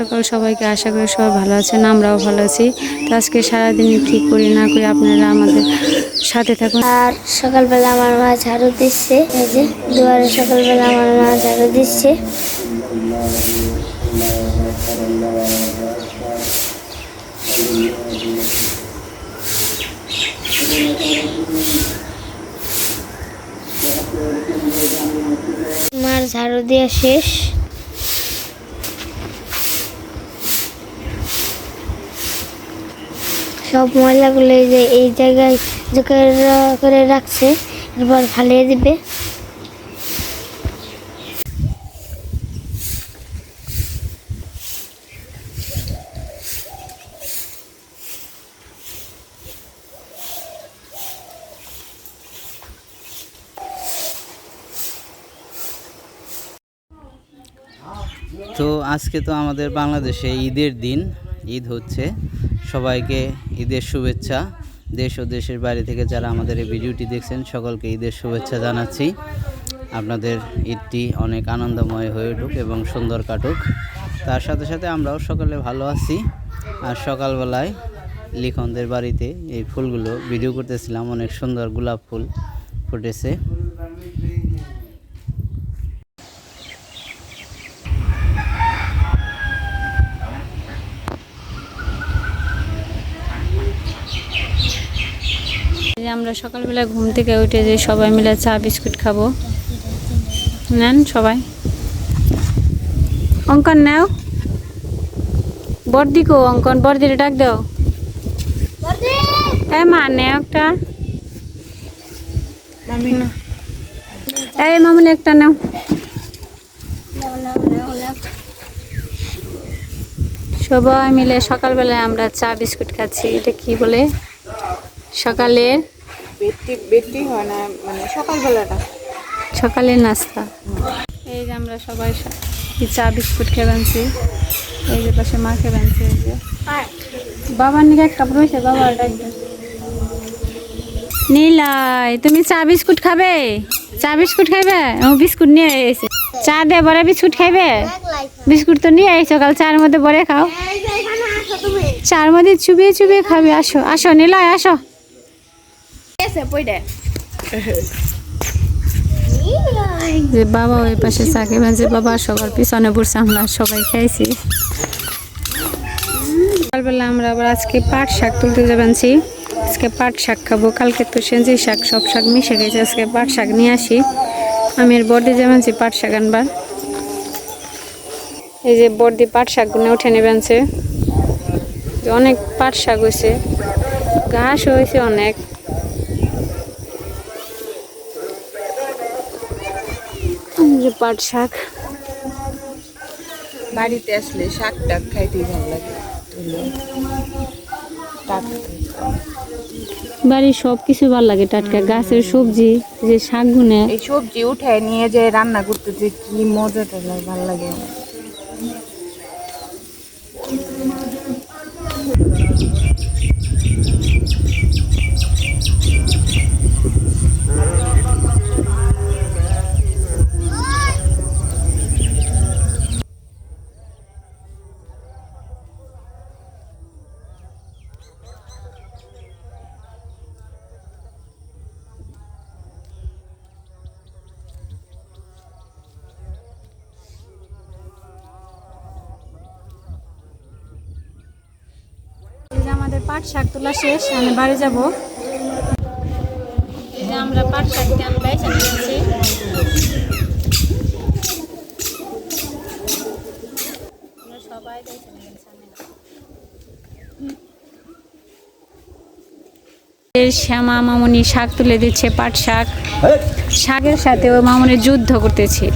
সকাল সবাইকে আশা করি সবাই ভালো আছেন, আমরাও ভালো আছি। তো আজকে সারাদিন কী করি না করি আপনারা আমাদের সাথে থাকুন। আর সকালবেলা আমার মা ঝাড়ু দিচ্ছে, এই যে দুয়ারে সকালবেলা আমার মা ঝাড়ু দিচ্ছে। মার ঝাড়ু দেওয়া শেষ। সব ময়লাগুলো এই যে, এই জায়গায় করে রাখছে, এরপর ফালিয়ে দিবে। তো আজকে তো আমাদের বাংলাদেশে ঈদের দিন, ঈদ হচ্ছে। সবাইকে ঈদের শুভেচ্ছা। দেশ ও দেশের বাইরে থেকে যারা আমাদের এই ভিডিওটি দেখছেন, সকলকে ঈদের শুভেচ্ছা জানাচ্ছি। আপনাদের ঈদটি অনেক আনন্দময় হয়ে উঠুক এবং সুন্দর কাটুক। তার সাথে সাথে আমরাও সকলে ভালো আছি। আর সকালবেলায় লিখনদের বাড়িতে এই ফুলগুলো ভিডিও করতেছিলাম, অনেক সুন্দর গোলাপ ফুল ফুটেছে। আমরা সকালবেলা ঘুম থেকে উঠে যে সবাই মিলে চা বিস্কুট খাব। নেন সবাই। অঙ্কন নাও। বর্দি কো অঙ্কন বর্দিরে ডাক দাও। এ মা নে একটা। এই মামুনি একটা নাও। সবাই মিলে সকালবেলায় আমরা চা বিস্কুট খাচ্ছি এটা কি বলে? সকালের বেটি বেটি হয় না মানে সকালবেলাটা। সকালের নাস্তা। এই যে আমরা সবাই চা বিস্কুট খেয়ে বানছি এই যে পাশে মা খেয়ে বানছি এই যে। বাবার নিকে এক কাপ রয়েছে বাবার নীলাই তুমি চা বিস্কুট খাবে? চা বিস্কুট খাইবে? ও বিস্কুট নিয়ে এসে। চা দে বড় বিস্কুট খাইবে? বিস্কুট তো নিয়ে এসো কাল চার মধ্যে বড়ে খাও। চার মধ্যে চুবিয়ে চুবিয়ে খাবে আসো আসো নীলয় আসো। যে বাবা ওই পাশে চাকে যে বাবা সবার পিছনে বসে আমরা সবাই খাইছি। সকালবেলা আমরা আবার আজকে পাট শাক তুলতে যাবেনছি আজকে পাট শাক খাব। কালকে তো সেঞ্জি শাক, সব শাক মিশে গেছে। আজকে পাট শাক নিয়ে আসি। আমি এর বর্দি যাবেনছি পাট শাক আনবার। এই যে বর্দি পাট শাকগুলো উঠে নেবেনছে অনেক পাট শাক হয়েছে ঘাস হয়েছে অনেক। পাট শাক। বাড়িতে আসলে শাক টাক খাইতেই ভালো লাগে। বাড়ির সব কিছু ভালো লাগে টাটকা গাছের সবজি যে শাক গুনে এই সবজি উঠে নিয়ে যে রান্না করতে যে কি মজাটা লাগে ভালো লাগে আমাদের পাট শাক তোলা শেষ আমি বাড়ি যাব। যে আমরা পাট শাককে আমি সবাই শ্যামা মামনি শাক তুলে দিচ্ছে পাট শাক। শাকের সাথে ও মামনি যুদ্ধ করতেছে।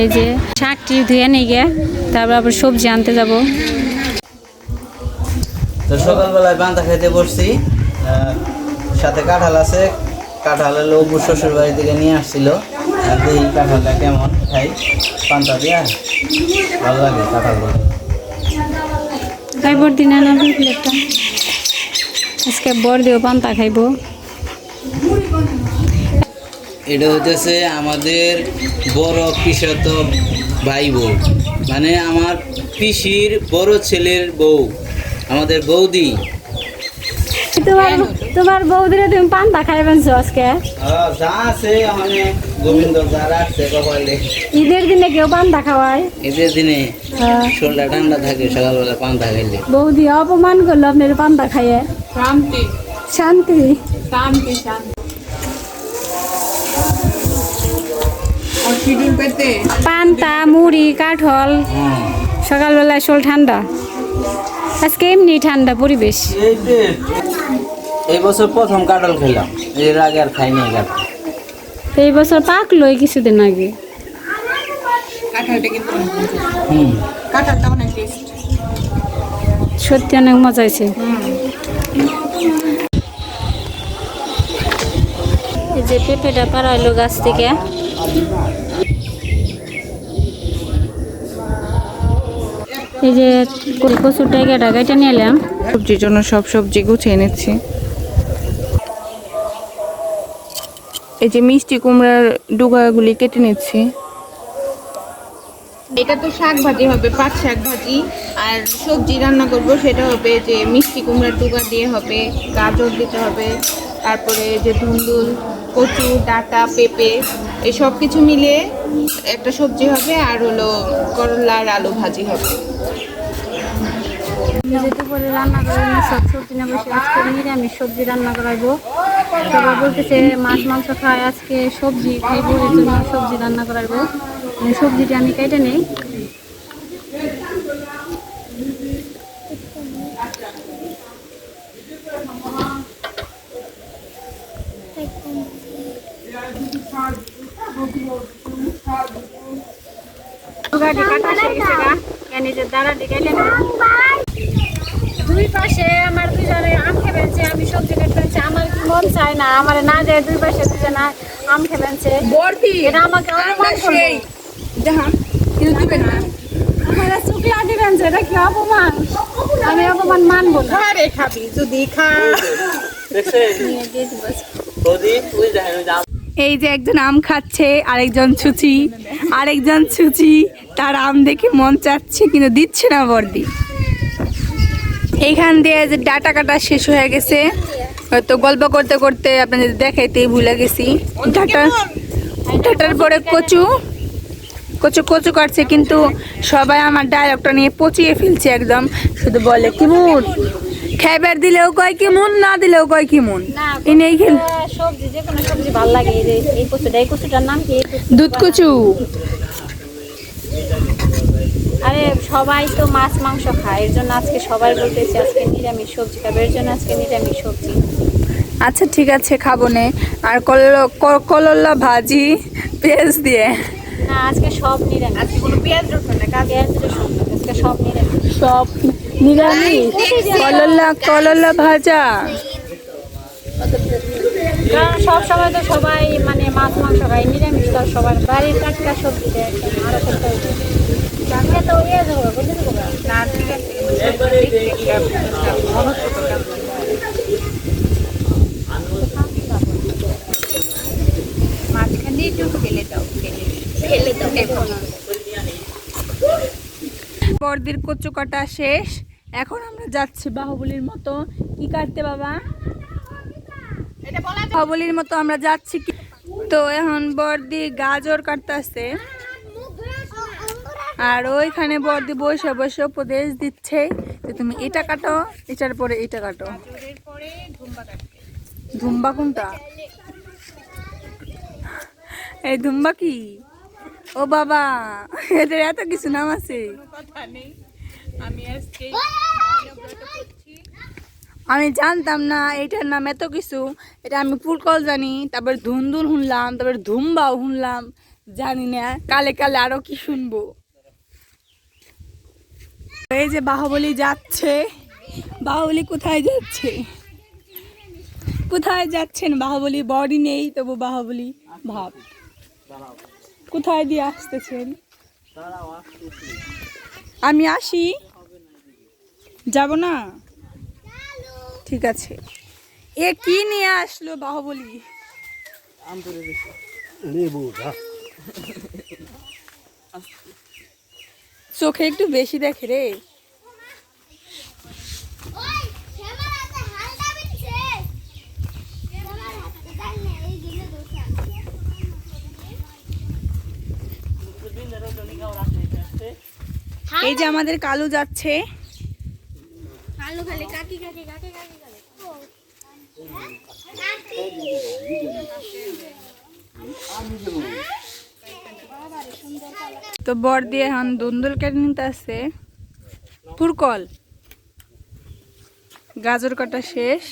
এই যে শাকটি ধুয়ে নিয়ে গিয়ে তারপর আবার সবজি আনতে যাব। তো সকালবেলায় পান্তা খেতে বসছি। সাথে কাঁঠাল আছে। কাঁঠাল হলো অপুর শ্বশুর বাড়ি থেকে নিয়ে আসছিল। আর এই কাঁঠালটা কেমন খাই। পান্তা দিয়া ভালো লাগে কাঁঠালগুলো। খাইবর দিন প্লেটটা আজকে বর দিও পান্তা খাইবো। এটা হতেছে আমাদের বড় পিসত ভাই বোন মানে আমার পিসির বড় ছেলের বউ। আমাদের বৌদি। তোমার তোমার বৌদিরে তুমি পান্তা খাইবেন আজকে? যা আছে মানে গোবিন্দ যা রাখছে কপালে। ঈদের দিনে কেউ পান্তা খাওয়ায়? ঈদের দিনে হ্যাঁ। শরীরটা ঠান্ডা থাকে সকালবেলা পান্তা খাইলে। বৌদি অপমান করল আপনার পান্তা খাইয়ে। শান্তি। শান্তি। শান্তি শান্তি। পান্তা মুড়ি কাঠল। হুম সকালবেলায় শোল ঠান্ডা। আজকে এমনি ঠান্ডা পরিবেশ। এই বছর প্রথম কাঁঠাল খেলাম এর আগে আর খাইনি কাঁঠাল। এই বছর পাকলো এই কিছুদিন আগে। সত্যি অনেক মজা হয়েছে। এই যে পেঁপেটা পাড়াইলো গাছ থেকে। এই যে কচুর টাইগাটা কেটে নিয়ে এলাম। সবজির জন্য সব সবজি গুছিয়ে নিচ্ছি। এই যে মিষ্টি কুমড়ার ডুগাগুলি কেটে নিচ্ছি। এটা তো শাক ভাজি হবে পাট শাক ভাজি আর সবজি রান্না করব সেটা হবে যে মিষ্টি কুমড়ার ডুগা দিয়ে হবে গাজর দিতে হবে তারপরে যে ধুন্দুল কচু, ডাটা, পেঁপে, এই সব কিছু মিলিয়ে একটা সবজি হবে আর হলো করলা আর আলু ভাজি হবে। রান্না সবজি সবজি রান্না করাইবো। বলতেছে, মাছ, মাংস আজকে সবজি সবজি রান্না করাইবো। মানে সবজিটা আমি কেটে নেই গাড়ি কাটা গেছে গা। নিজের দাঁড়া দিকে দুই পাশে আমার দুজনে আম খেবেছে আমি সবজি কেটেছে আমার কি মন চায় না? আমার না যায় দুই পাশে দুজনে আম খেবেছে বর্দি এটা আমাকে অপমান করল। যাহা কিন্তু দিবে না। আমার শুক্লা দিবেন যে এটা কি অপমান? আমি অপমান মানবো না। আরে খাবি যদি খা। এই যে একজন আম খাচ্ছে, আরেকজন ছুচি আরেকজন ছুচি, তার আম দেখে মন চাচ্ছে, কিন্তু দিচ্ছে না বর্দি। এইখান দিয়ে যে ডাটা কাটা শেষ হয়ে গেছে। হয়তো গল্প করতে করতে আপনাদের দেখাইতেই ভুলে গেছি। ডাটা, ডাটার পরে কচু কচু কচু কাটছে, কিন্তু সবাই আমার ডায়লগটা নিয়ে পচিয়ে ফেলছে একদম। শুধু বলে কি মুন খাইবার দিলেও কয় কি মুন না দিলেও কয় কি মুন? এনেই খেল সবজি যে কোনো সবজি ভালো লাগে এই যে এই কচুটা এই কচুটার নাম কি? দুধ কচু। আরে সবাই তো মাছ মাংস খায় এর জন্য আজকে সবাই বলতেছে আজকে নিরামিষ সবজি খাবে এর জন্য আজকে নিরামিষ সবজি। আচ্ছা ঠিক আছে খাব নে। আর কল ক- করলা ভাজি পেঁয়াজ দিয়ে। না আজকে সব নিরামিষ। আজকে কোনো পেঁয়াজ রসুন না পেঁয়াজ রসুন আজকে সব নিরামিষ। সব নিরামিষ করলা করলা ভাজা। কারণ সব সময় তো সবাই মানে মাছ মাংস খায় নিরামিষ তো সবার বাড়ির টাটকা সবজি দেয় আরও করতে তো ইয়ে যাব বুঝতে পারব না ঠিক আছে মাঝখান দিয়ে একটু ফেলে দাও ফেলে ফেলে দাও। এখন বর্দির কচু কাটা শেষ। এখন আমরা যাচ্ছি বাহুবলীর মতো। কি কাটতে বাবা? বাহুবলীর মতো আমরা যাচ্ছি তো এখন বর্দি গাজর কাটতেছে আর ওইখানে বর্দি বসে বসে উপদেশ দিচ্ছে যে তুমি এটা কাটো, এটার পরে এটা কাটো। ধুম্বা কোনটা? এই ধুম্বা কি? ও বাবা, এদের এত কিছু নাম আছে। আমি জানতাম না এটার নাম এত কিছু। এটা আমি ফুলকল জানি, তারপর ধুন্দুল শুনলাম, তারপর ধুমবাও শুনলাম, জানি না, কালে কালে আরও কি শুনব। এই যে বাহুবলী যাচ্ছে। বাহুবলি কোথায় যাচ্ছে? কোথায় যাচ্ছেন বাহুবলী? বডি নেই, তবু বাহুবলী ভাব। কোথায় দিয়ে আসতেছেন? আমি আসি। যাব না? ঠিক আছে। এ কি নিয়ে আসলো বাহুবলি? চোখে একটু বেশি দেখে রে। এই যে আমাদের কালু যাচ্ছে। তো বর দিয়ে এখন দুন্দুল কেটে নিতে আছে পুরকল গাজর কাটা শেষ।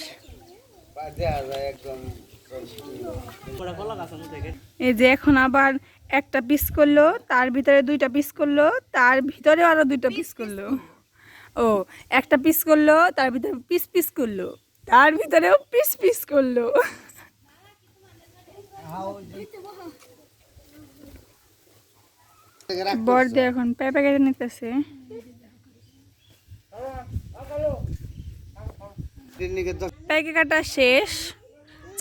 এই যে এখন আবার একটা পিস করল তার ভিতরে দুইটা পিস করল তার ভিতরে আরও দুইটা পিস করল। ও একটা পিস করল তার ভিতরে পিস পিস করল তার ভিতরেও পিস পিস করল। বর্দে এখন পেঁপে কেটে নিতেছে। পেঁপে কাটা শেষ?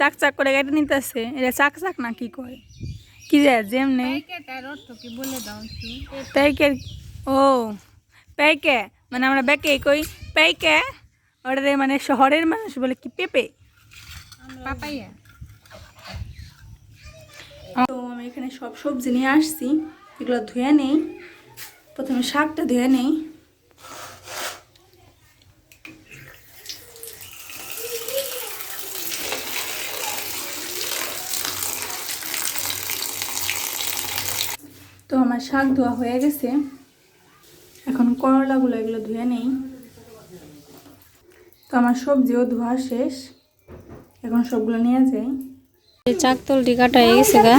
চাক চাক করে কেটে নিতেছে? এটা চাক চাক না কি কয়? কি যায় যেমনি পেঁকে ও পেঁকে মানে আমরা বেকে কই? পেঁকে ওটা মানে শহরের মানুষ বলে কি পেঁপে? পাপাইয়া। তো আমি এখানে সব সবজি নিয়ে আসছি। এগুলো ধুয়ে নেই। প্রথমে শাকটা ধুয়ে নেই। তো আমার শাক ধোয়া হয়ে গেছে। এখন করলাগুলো এগুলো ধুয়ে নেই। তো আমার সবজিও ধোয়া শেষ। এখন সবগুলো নিয়ে যাই। চাকতলটি কাটা হয়ে গেছে গা।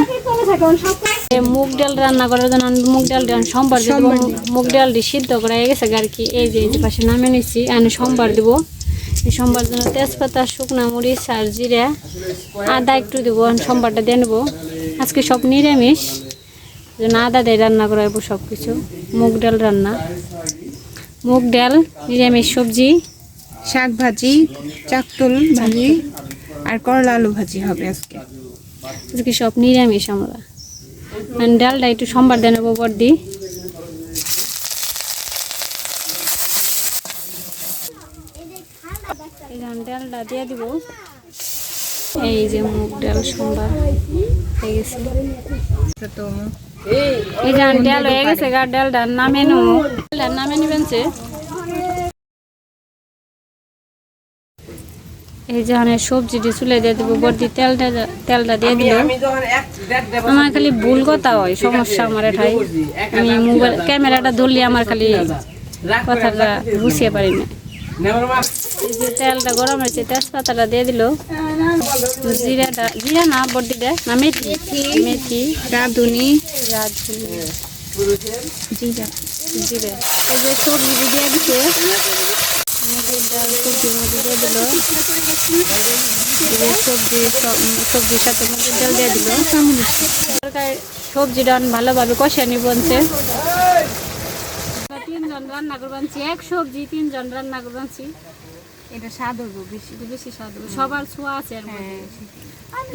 মুগ ডাল রান্না করার জন্য আমি মুগ ডাল সোমবার দেবো। মুগ ডালটি সিদ্ধ করা হয়ে গেছে গা আর কি। এই যে এই যে পাশে নামে নিচ্ছি। আমি সোমবার দেবো। এই সোমবার জন্য তেজপাতা শুকনা মরিচ আর জিরা আদা একটু দেবো। সোমবারটা দিয়ে নেব। আজকে সব নিরামিষ। আদা দিয়ে রান্না করাবো সব কিছু মুগ ডাল রান্না। মুগ ডাল, নিরামিষ সবজি, শাক ভাজি, চাকতুল ভাজি, আর করলা আলু ভাজি হবে আজকে। আজকে সব নিরামিষ আমরা। আর ডালটা একটু সোমবার দিয়ে নেব এই ডালটা দিয়ে দিব। এই যে মুগ ডাল সোমবার হয়ে গেছে। এই যে আমি ডাল হয়ে গেছে গা নামে নিবেন এই যে সবজিটি চুলে দিয়ে দিব বর্দি তেলটা তেলটা দিয়ে দিল। আমার খালি ভুল কথা হয় সমস্যা আমার এটাই আমি মোবাইল ক্যামেরাটা ধরলে আমার খালি কথাটা বুঝিয়ে পারি না। যে তেলটা গরম হয়েছে তেজপাতাটা দিয়ে দিল। জিরাটা জিরা না বর্দিটা না মেথি। মেথি। রাঁধুনি। রাঁধুনি। জিরা। জিরে। এই যে সবজি দিয়ে দিছে। মুগের ডাল সবজির মধ্যে দিয়ে দিল। সবজি সব সবজির সাথে মুগের ডাল দিয়ে দিল। তরকারি সবজিটা ভালোভাবে কষিয়ে নিব বলছে তিনজন রান্না করবানছি এক সবজি তিনজন রান্না করবানছি এটা স্বাদ হইব বেশি বেশি স্বাদ। সবার ছোঁয়া আছে এর মধ্যে।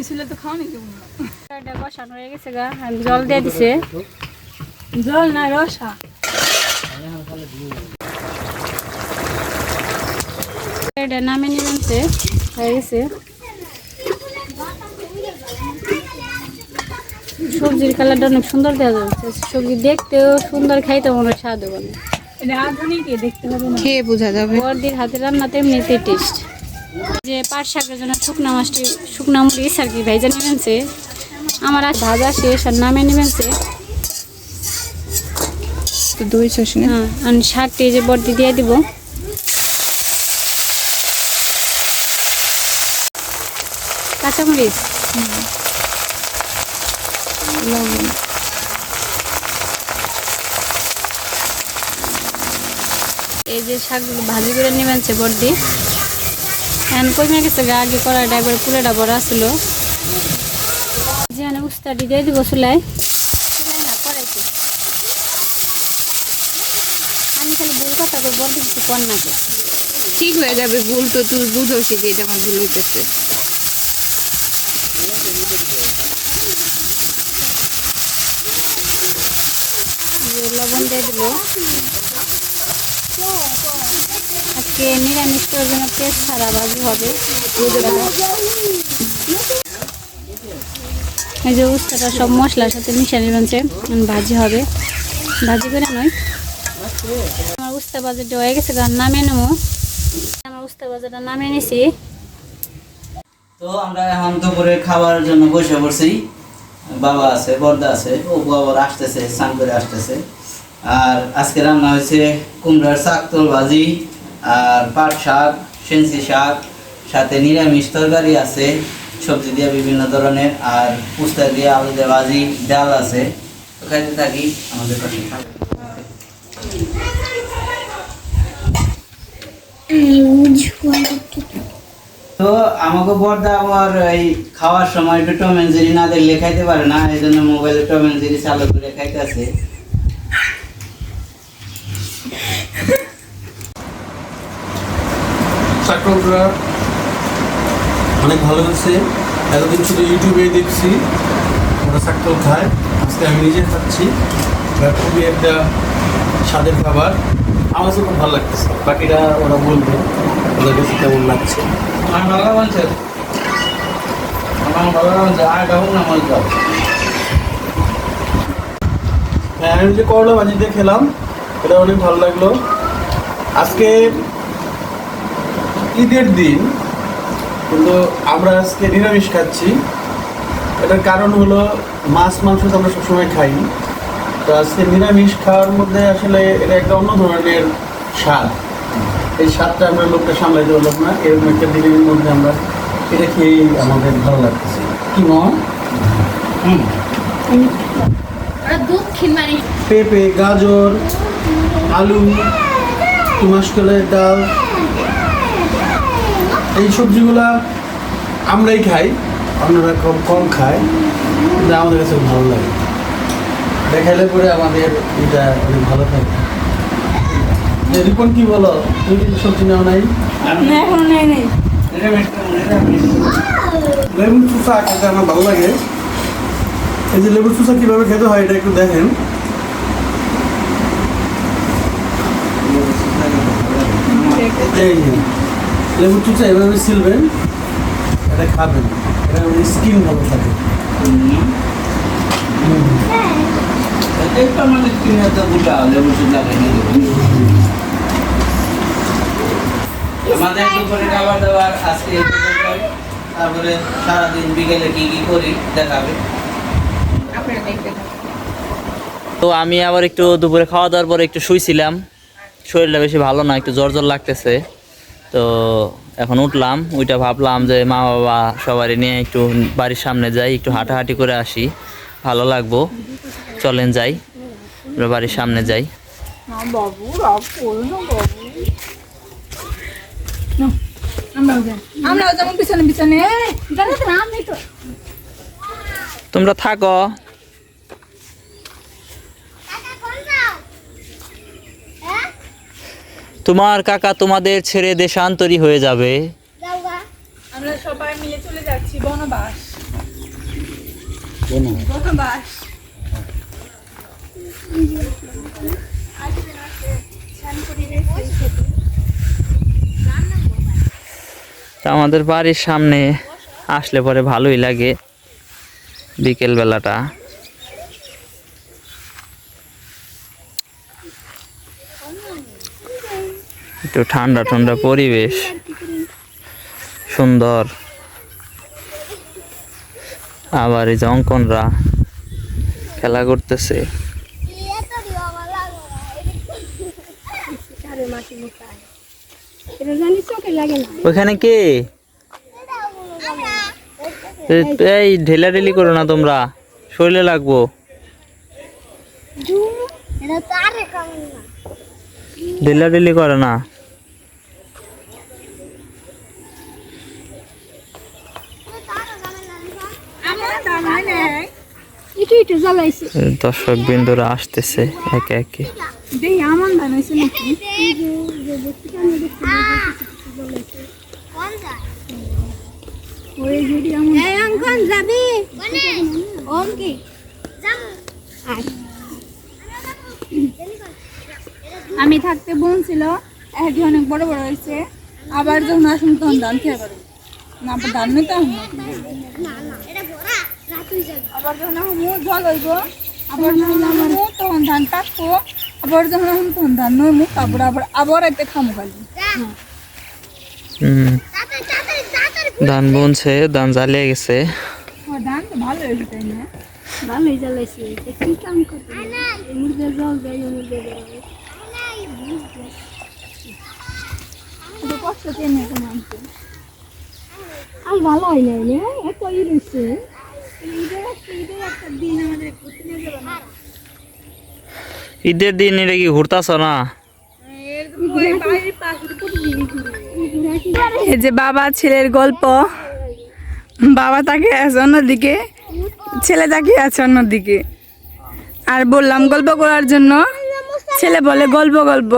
ছিল তো খাওয়া নাকি এটা কষানো হয়ে গেছে গা আমি জল দিয়ে দিছে। জল না রসা। এটা নামে নিবেনছে হয়ে গেছে। সবজির কালারটা অনেক সুন্দর দেখা যাচ্ছে। সবজি দেখতেও সুন্দর খাইতে মনে হয় স্বাদ হবে খেয়ে বোঝা যাবে। বর্দির হাতে রান্না তো এমনিতে টেস্ট যে পাট শাকের জন্য শুকনা মাছটি শুকনা মরিচ আর কি ভেজা নিবেনছে আমার আজ ভাজা শেষ আর নামে নিবেনছে দই সসনে হ্যাঁ আমি শাকটি এই যে বর্দি দিয়ে দিব। কাঁচামরিচ? লবণ এই যে শাকগুলো ভাজি করে নেবেন সে বর্দি এখন কমে গেছে গা আগে কড়াইটা একবার পুলেটা বড় ছিল। যে আমি উস্তাটি দিয়ে দিব চুলায়। আমি খালি ভুল কথা করে বলতে কিছু কর নাকি ঠিক হয়ে যাবে ভুল তো তুই বুঝোসি যে এটা আমার ভুল হইতেছে। লবণ দিয়ে দিল। আজকে নিরামিষটার জন্য পেস্ট ছাড়া ভাজি হবে। এই যে উস্তাটা সব মশলার সাথে মিশানো রয়েছে ভাজি হবে। ভাজি করে নয়। আমার উস্তা বাজারটা হয়ে গেছে গান নামে নেব। আমার উস্তা বাজারটা নামে নিছি। তো আমরা এখন দুপুরে খাবার জন্য বসে পড়ছি। বাবা আছে বর্দা আছে, ও বাবার আসতেছে, স্নান করে আসতেছে। আর আজকে রান্না হয়েছে কুমড়ার শাকতল ভাজি। আর পাট শাক সেন্সি শাক, সাথে নিরামিষ তরকারি আছে, সবজি দিয়ে বিভিন্ন ধরনের, আর পুস্তা দিয়ে আলু দিয়ে ভাজি, ডাল আছে। তো খাইতে থাকি, আমাদের পাশে তো আমাকে বর্দা আবার এই খাওয়ার সময় একটু টম এন্ড জেরি না দেখলে খাইতে পারে না, এই জন্য মোবাইলে টম এন্ড জেরি চালু করে খাইতে আছে। চাকরটা অনেক ভালো হচ্ছে এতদিন শুধু ইউটিউবে দেখছি ওরা চাকর খায়। আজকে আমি নিজে খাচ্ছি। খুবই একটা স্বাদের খাবার। আমার খুব ভালো লাগতেছে। বাকিরা ওরা বলবে ওদের কাছে কেমন লাগছে। আমার ভালো বলছে আমার ভালো আর কাহুন না মজ হ্যাঁ আমি যে করলা দিয়ে খেলাম এটা অনেক ভালো লাগল। আজকে ঈদের দিন কিন্তু আমরা আজকে নিরামিষ খাচ্ছি। এটার কারণ হলো মাছ মাংস তো আমরা সবসময় খাই। তো আজকে নিরামিষ খাওয়ার মধ্যে আসলে এটা একটা অন্য ধরনের স্বাদ। এই স্বাদটা আমরা লোকটা সামলাইতে পারলাম না এরকম একটা দিনের মধ্যে আমরা এটা খেয়েই আমাদের ভালো লাগতেছে। কি মন হুম। পেঁপে গাজর আলু মাসকলের ডাল এই সবজিগুলা আমরাই খাই অন্যরা কম কম খায় কিন্তু আমাদের কাছে ভালো লাগে। দেখাইলে পরে আমাদের এটা অনেক ভালো থাকে রিপন কি বলো? তুমি কিন্তু সবজি নেওয়া নাই? এখনও নেই নেই। লেবুর চুষা খেতে আমার ভালো লাগে। এই যে লেবুর চুষা কীভাবে খেতে হয় এটা একটু দেখেন। এই যে, লেবুর এভাবে ছিলবেন এটা খাবেন। এটা স্কিন ভালো থাকে। একটু আমাদের কিনে তো গোটা লেবু সুন্দর আমাদের দুপুরে খাবার দাবার আজকে তারপরে সারাদিন বিকেলে কি কি করি দেখাবে। তো আমি আবার একটু দুপুরে খাওয়া দাওয়ার পরে একটু শুইছিলাম। শরীরটা বেশি ভালো না একটু জ্বর জ্বর লাগতেছে। তো এখন উঠলাম ওইটা ভাবলাম যে মা বাবা সবারই নিয়ে একটু বাড়ির সামনে যাই একটু হাঁটাহাঁটি করে আসি। ভালো লাগবো। চলেন যাই আমরা বাড়ির সামনে যাই। তোমরা থাকো। তোমার কাকা তোমাদের ছেড়ে দেশান্তরী হয়ে যাবে। আমরা সবাই মিলে চলে যাচ্ছি বনবাস। বনবাস। তা আমাদের বাড়ির সামনে আসলে পরে ভালোই লাগে বিকেল বেলাটা একটু ঠান্ডা ঠান্ডা পরিবেশ। সুন্দর। আবার এই যে অঙ্কনরা খেলা করতেছে। ওইখানে কে? এই ঢেলা ঢেলি করো না তোমরা শরীরে লাগবো। ঢেলা ঢেলি করে না। দর্শক বিন্দুরা আসতেছে একে একে আমি থাকতে বোন ছিল একদিন অনেক বড় বড় হয়েছে আবার যখন আসুন তখন ধান খেয়ে পারব না আবার ধান নিতে আবার যখন আহমু জল হইব। আবার যখন তখন ধান কাটবো। আবার যখন তখন ধান নইমু তারপর আবার আবার একটা খামু খালি। হুম। ধান বুনছে ধান জ্বালিয়ে গেছে। আমার ধান তো ভালো হয়েছে তাই না? ভালোই জ্বালাইছি। কি কাম করতে মুরগের জল দেয় মুরগের একটু কষ্ট কেন মানতে ভালো হয় না এত ই রয়েছে ঈদের দিন এটা কি ঘুরতাছ না? এই যে বাবা ছেলের গল্প। বাবা তাকে আছে অন্যদিকে ছেলে তাকিয়ে আছে অন্যদিকে। আর বললাম গল্প করার জন্য ছেলে বলে গল্প গল্প।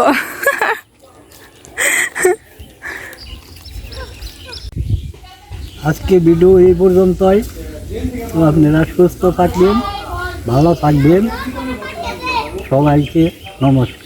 আজকে ভিডিও এই পর্যন্তই। তো আপনারা সুস্থ থাকবেন ভালো থাকবেন। সবাইকে নমস্কার।